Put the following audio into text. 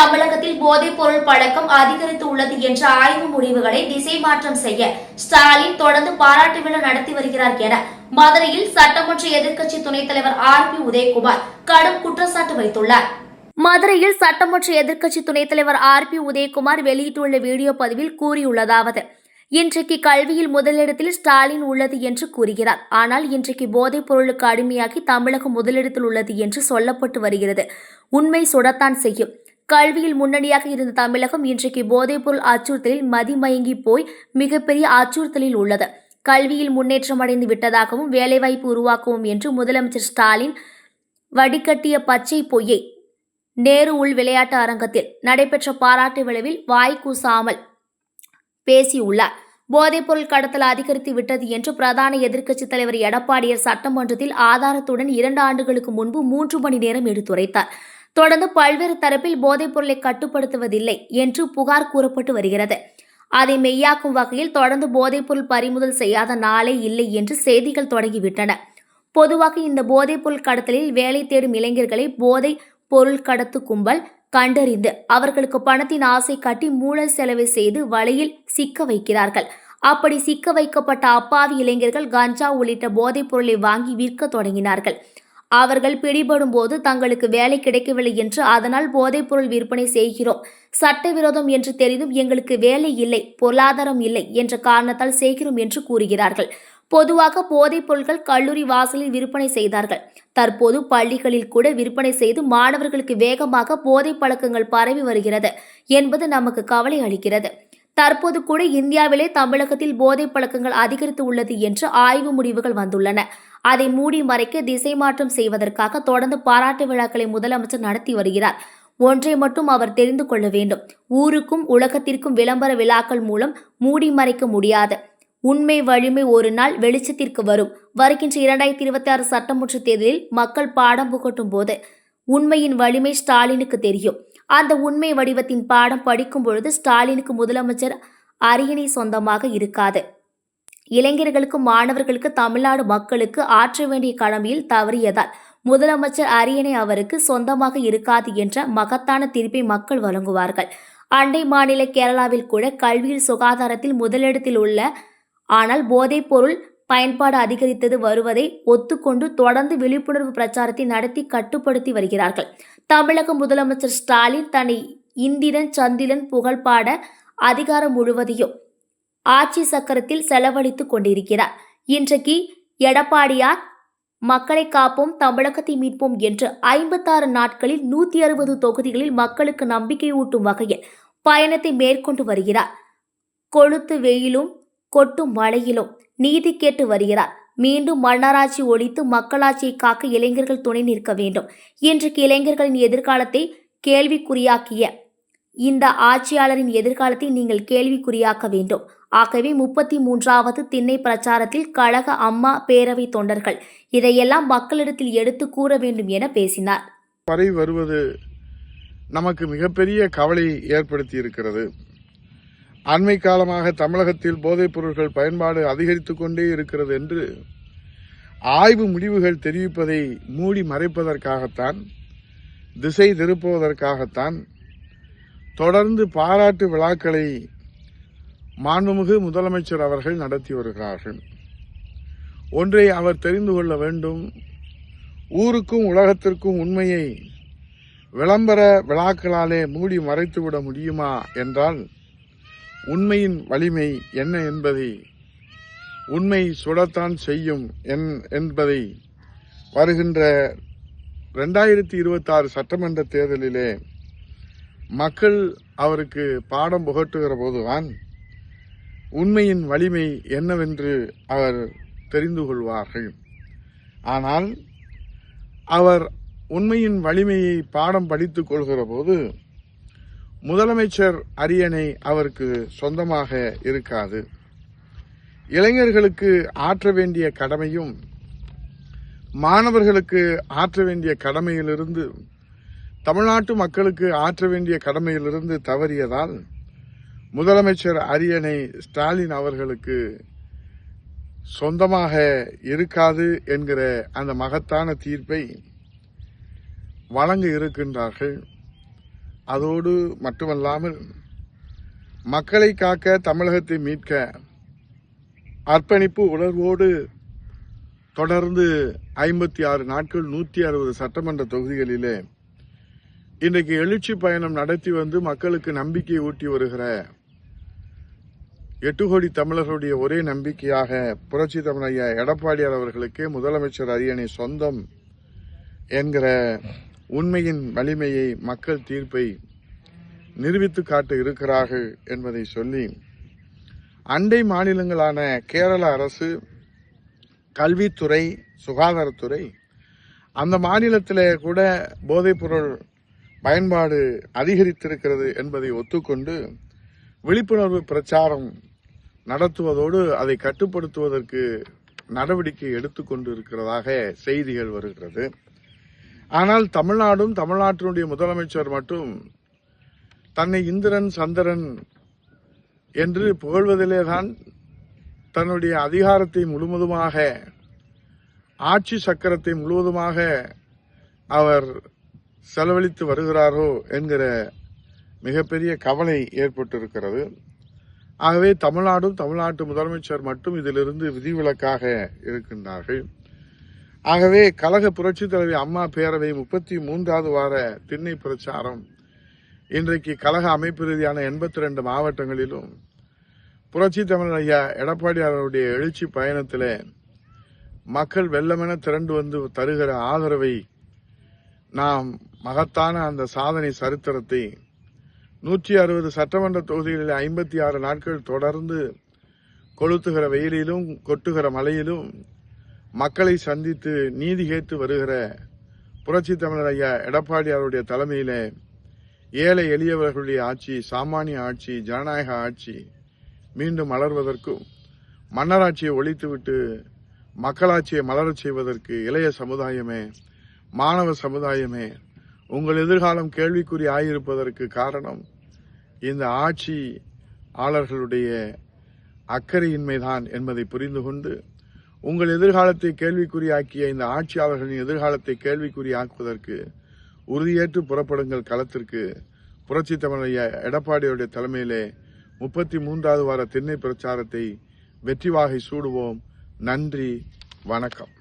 தமிழகத்தில் போதைப் பொருள் பழக்கம் அதிகரித்து உள்ளது என்ற ஆய்வு முடிவுகளை திசை மாற்றம் செய்ய ஸ்டாலின் தொடர்ந்து பாராட்டு விழா நடத்தி வருகிறார் என மதுரையில் சட்டமன்ற எதிர்க்கட்சி துணைத் தலைவர் ஆர் பி உதயகுமார் கடும் குற்றச்சாட்டு வைத்துள்ளார். மதுரையில் சட்டமன்ற எதிர்க்கட்சி துணைத் தலைவர் ஆர் பி உதயகுமார் வெளியிட்டுள்ள வீடியோ பதிவில் கூறியுள்ளதாவது இன்றைக்கு கல்வியில் முதலிடத்தில் ஸ்டாலின் உள்ளது என்று கூறுகிறார். ஆனால் இன்றைக்கு போதைப் பொருளுக்கு அடிமையாகி தமிழகம் முதலிடத்தில் உள்ளது என்று சொல்லப்பட்டு வருகிறது. உண்மை சுடத்தான் செய்யும். கல்வியில் முன்னணியாக இருந்த தமிழகம் இன்றைக்கு போதைப்பொருள் அச்சுறுத்தலில் மதிமயங்கி போய் மிகப்பெரிய அச்சுறுத்தலில் உள்ளது. கல்வியில் முன்னேற்றம் அடைந்து விட்டதாகவும் வேலைவாய்ப்பு உருவாக்கவும் என்று முதலமைச்சர் ஸ்டாலின் வடிகட்டிய பச்சை பொய்யை நேரு உள் விளையாட்டு அரங்கத்தில் நடைபெற்ற பாராட்டு விழாவில் வாய் கூசாமல் பேசியுள்ளார். போதைப்பொருள் கடத்தல் அதிகரித்து விட்டது என்று பிரதான எதிர்க்கட்சித் தலைவர் எடப்பாடியார் சட்டமன்றத்தில் ஆதாரத்துடன் இரண்டு ஆண்டுகளுக்கு முன்பு மூன்று மணி நேரம் எடுத்துரைத்தார். தொடர்ந்து பல்வேறு தரப்பில் போதைப் பொருளை கட்டுப்படுத்துவதில்லை என்று புகார் கூறப்பட்டு வருகிறது. அதை மெய்யாக்கும் வகையில் தொடர்ந்து போதைப்பொருள் பறிமுதல் செய்யாத நாளே இல்லை என்று செய்திகள் தொடங்கிவிட்டன. பொதுவாக இந்த போதைப்பொருள் கடத்தலில் வேலை தேடும் இளைஞர்களை போதை பொருள் கடத்து கும்பல் கண்டறிந்து அவர்களுக்கு பணத்தின் ஆசை காட்டி மூழல் செலவை செய்து வலையில் சிக்க வைக்கிறார்கள். அப்படி சிக்க வைக்கப்பட்ட அப்பாவி இளைஞர்கள் கஞ்சா உள்ளிட்ட போதைப் பொருளை வாங்கி விற்க தொடங்கினார்கள். அவர்கள் பிடிபடும் போது தங்களுக்கு வேலை கிடைக்கவில்லை என்று அதனால் போதைப்பொருள் விற்பனை செய்கிறோம். சட்டவிரோதம் என்று தெரிந்தும் எங்களுக்கு வேலை இல்லை பொருளாதாரம் இல்லை என்ற காரணத்தால் செய்கிறோம் என்று கூறுகிறார்கள். பொதுவாக போதைப் பொருட்கள் கல்லூரி வாசலில் விற்பனை செய்தார்கள். தற்போது பள்ளிகளில் கூட விற்பனை செய்து மாணவர்களுக்கு வேகமாக போதை பழக்கங்கள் பரவி வருகிறது என்பது நமக்கு கவலை அளிக்கிறது. தற்போது கூட இந்தியாவிலே தமிழகத்தில் போதைப் பழக்கங்கள் அதிகரித்து உள்ளது என்று ஆய்வு முடிவுகள் வந்துள்ளன. அதை மூடி மறைக்க திசை மாற்றம் செய்வதற்காக தொடர்ந்து பாராட்டு விழாக்களை முதலமைச்சர் நடத்தி வருகிறார். ஒன்றை மட்டும் அவர் தெரிந்து கொள்ள வேண்டும். ஊருக்கும் உலகத்திற்கும் விளம்பர விழாக்கள் மூலம் மூடி மறைக்க முடியாது. உண்மை வலிமை ஒரு நாள் வெளிச்சத்திற்கு வரும். வருகின்ற இரண்டாயிரத்தி இருபத்தி ஆறு சட்டமன்ற தேர்தலில் மக்கள் பாடம் புகட்டும் போது உண்மையின் வலிமை ஸ்டாலினுக்கு தெரியும். அந்த உண்மை வடிவத்தின் பாடம் படிக்கும் பொழுது ஸ்டாலினுக்கு முதலமைச்சர் அரியணை சொந்தமாக இருக்காது. இளைஞர்களுக்கு மாணவர்களுக்கு தமிழ்நாடு மக்களுக்கு ஆற்ற வேண்டிய கடமையில் தவறியதால் முதலமைச்சர் அரியணை அவருக்கு சொந்தமாக இருக்காது என்ற மகத்தான தீர்ப்பை மக்கள் வழங்குவார்கள். அண்டை மாநில கேரளாவில் கூட கல்வியில் சுகாதாரத்தில் முதலிடத்தில் உள்ள ஆனால் போதைப்பொருள் பயன்பாடு அதிகரித்தது வருவதை ஒத்துக்கொண்டு தொடர்ந்து விழிப்புணர்வு பிரச்சாரத்தை நடத்தி கட்டுப்படுத்தி வருகிறார்கள். தமிழக முதலமைச்சர் ஸ்டாலின் தன்னை இந்திரன் சந்திரன் புகழ்பாட அதிகாரம் முழுவதையும் ஆட்சி சக்கரத்தில் செலவழித்துக் கொண்டிருக்கிறார். இன்றைக்கு எடப்பாடியார் மக்களை காப்போம் தமிழகத்தை மீட்போம் என்று ஐம்பத்தாறு நாட்களில் நூத்தி அறுபது தொகுதிகளில் மக்களுக்கு நம்பிக்கையூட்டும் வகையில் பயணத்தை மேற்கொண்டு வருகிறார். கொளுத்து வெயிலும் கொட்டும் மழையிலும் நீதி கேட்டு வருகிறார். மீண்டும் மன்னராட்சி ஒழித்து மக்களாட்சியை காக்க இளைஞர்கள் துணை நிற்க வேண்டும். இன்றைக்கு இளைஞர்களின் எதிர்காலத்தை கேள்விக்குறியாக்கிய இந்த ஆட்சியாளரின் எதிர்காலத்தை நீங்கள் கேள்விக்குறியாக்க வேண்டும். ஆகவே முப்பத்தி மூன்றாவது திண்ணை பிரச்சாரத்தில் கழக அம்மா பேரவை தொண்டர்கள் இதையெல்லாம் மக்களிடத்தில் எடுத்து கூற வேண்டும் என பேசினார். வரை வருவது நமக்கு மிகப்பெரிய கவலை ஏற்படுத்தி இருக்கிறது. அண்மை காலமாக தமிழகத்தில் போதைப் பொருட்கள் பயன்பாடு அதிகரித்து கொண்டே இருக்கிறது என்று ஆய்வு முடிவுகள் தெரிவிப்பதை மூடி மறைப்பதற்காகத்தான் திசை திருப்புவதற்காகத்தான் தொடர்ந்து பாராட்டு விழாக்களை மாண்புமிகு முதலமைச்சர் அவர்கள் நடத்தி வருகிறார்கள். ஒன்றை அவர் தெரிந்து கொள்ள வேண்டும். ஊருக்கும் உலகத்திற்கும் உண்மையை விளம்பர விழாக்களாலே மூடி மறைத்துவிட முடியுமா என்றால் உண்மையின் வலிமை என்ன என்பதை உண்மை சுடத்தான் செய்யும் என்- என்பதை வருகின்ற ரெண்டாயிரத்தி இருபத்தாறு சட்டமன்ற தேர்தலிலே மக்கள் அவருக்கு பாடம் புகட்டுகிற போதுதான் உண்மையின் வலிமை என்னவென்று அவர் தெரிந்து கொள்வார்கள். ஆனால் அவர் உண்மையின் வலிமையை பாடம் படித்துக் கொள்கிற போது முதலமைச்சர் அரியணை அவருக்கு சொந்தமாக இருக்காது. இளைஞர்களுக்கு ஆற்ற வேண்டிய கடமையும் மாணவர்களுக்கு ஆற்ற வேண்டிய கடமையிலிருந்து தமிழ்நாட்டு மக்களுக்கு ஆற்ற வேண்டிய கடமையிலிருந்து தவறியதால் முதலமைச்சர் அரியணை ஸ்டாலின் அவர்களுக்கு சொந்தமாக இருக்காது என்கிற அந்த மகத்தான தீர்ப்பை வழங்க இருக்கின்றார்கள். அதோடு மட்டுமல்லாமல் மக்களை காக்க தமிழகத்தை மீட்க அர்ப்பணிப்பு உணர்வோடு தொடர்ந்து ஐம்பத்தி ஆறு நாட்கள் நூற்றி அறுபது சட்டமன்ற தொகுதிகளிலே இன்றைக்கு எழுச்சி பயணம் நடத்தி வந்து மக்களுக்கு நம்பிக்கை ஊட்டி வருகிற எட்டு கோடி தமிழர்களுடைய ஒரே நம்பிக்கையாக புரட்சி தமிழையா எடப்பாடியார் அவர்களுக்கே முதலமைச்சர் அரியணை சொந்தம் என்கிற உண்மையின் வலிமையை மக்கள் தீர்ப்பை நிரூபித்து காட்ட இருக்கிறார்கள் என்பதை சொல்லி அண்டை மாநிலங்களான கேரள அரசு கல்வித்துறை சுகாதாரத்துறை அந்த மாநிலத்தில் கூட போதைப்பொருள் பயன்பாடு அதிகரித்திருக்கிறது என்பதை ஒத்துக்கொண்டு விழிப்புணர்வு பிரச்சாரம் நடத்துவதோடு அதை கட்டுப்படுத்துவதற்கு நடவடிக்கை எடுத்துக்கொண்டு இருக்கிறதாக செய்திகள் வருகிறது. ஆனால் தமிழ்நாடும் தமிழ்நாட்டினுடைய முதலமைச்சர் மட்டும் தன்னை இந்திரன் சந்திரன் என்று புகழ்வதிலே தான் தன்னுடைய அதிகாரத்தை முழுவதுமாக ஆட்சி சக்கரத்தை முழுவதுமாக அவர் செலவழித்து வருகிறாரோ என்கிற மிகப்பெரிய கவலை ஏற்பட்டிருக்கிறது. ஆகவே தமிழ்நாடும் தமிழ்நாட்டு முதலமைச்சர் மட்டும் இதிலிருந்து விதிவிலக்காக இருக்கின்றார்கள். ஆகவே கழக புரட்சித் தலைவி அம்மா பேரவை முப்பத்தி மூன்றாவது வார திண்ணை பிரச்சாரம். இன்றைக்கு கழக அமைப்பு ரீதியான எண்பத்தி ரெண்டு மாவட்டங்களிலும் புரட்சி தமிழர் ஐயா எடப்பாடியாருடைய எழுச்சி பயணத்தில் மக்கள் வெள்ளமென திரண்டு வந்து தருகிற ஆதரவை நாம் மகத்தான அந்த சாதனை சரித்திரத்தை நூற்றி அறுபது சட்டமன்ற தொகுதிகளில் ஐம்பத்தி ஆறு நாட்கள் தொடர்ந்து கொளுத்துகிற வெயிலிலும் கொட்டுகிற மழையிலும் மக்களை சந்தித்து நீதி கேட்டு வருகிற புரட்சி தமிழர் ஐயா எடப்பாடியாருடைய தலைமையிலே ஏழை எளியவர்களுடைய ஆட்சி சாமானிய ஆட்சி ஜனநாயக ஆட்சி மீண்டும் மலர்வதற்கும் மன்னராட்சியை ஒழித்துவிட்டு மக்களாட்சியை மலரச் செய்வதற்கு இளைய சமுதாயமே மாணவ சமுதாயமே உங்கள் எதிர்காலம் கேள்விக்குறி ஆகியிருப்பதற்கு காரணம் இந்த ஆட்சி ஆளர்களுடைய அக்கறையின்மைதான் என்பதை புரிந்து கொண்டு உங்கள் எதிர்காலத்தை கேள்விக்குறியாக்கிய இந்த ஆட்சியாளர்களின் எதிர்காலத்தை கேள்விக்குறியாக்குவதற்கு உறுதியேற்று புறப்படுங்கள் களத்திற்கு. புரட்சி தமிழைய எடப்பாடியுடைய தலைமையிலே முப்பத்தி மூன்றாவது வார திண்ணை பிரச்சாரத்தை வெற்றி வாகை சூடுவோம். நன்றி வணக்கம்.